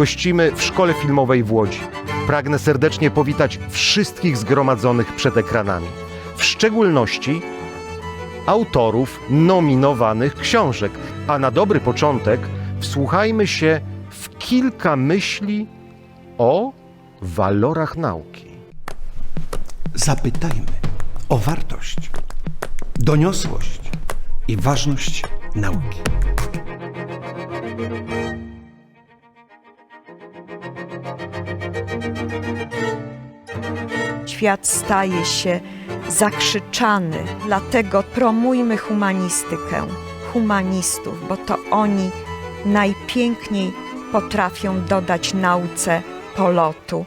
Gościmy w Szkole Filmowej w Łodzi. Pragnę serdecznie powitać wszystkich zgromadzonych przed ekranami. W szczególności autorów nominowanych książek. A na dobry początek wsłuchajmy się w kilka myśli o walorach nauki. Zapytajmy o wartość, doniosłość i ważność nauki. Świat staje się zakrzyczany, dlatego promujmy humanistykę, humanistów, bo to oni najpiękniej potrafią dodać nauce polotu.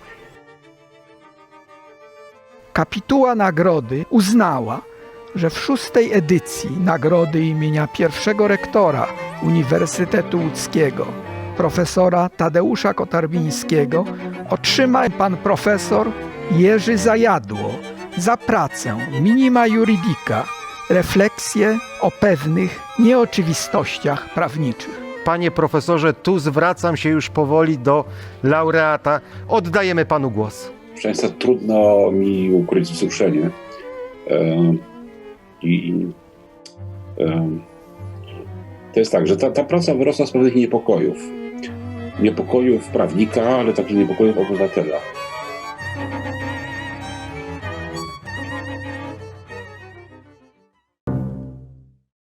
Kapituła nagrody uznała, że w szóstej edycji nagrody imienia pierwszego rektora Uniwersytetu Łódzkiego, profesora Tadeusza Kotarbińskiego, otrzyma pan profesor Jerzy Zajadło za pracę Minima Juridica, refleksje o pewnych nieoczywistościach prawniczych. Panie profesorze, tu zwracam się już powoli do laureata. Oddajemy panu głos. Proszę trudno mi ukryć wzruszenie. E, I e, to jest tak, że ta, ta praca wyrosła z pewnych niepokojów. Niepokojów prawnika, ale także niepokojów obywatela.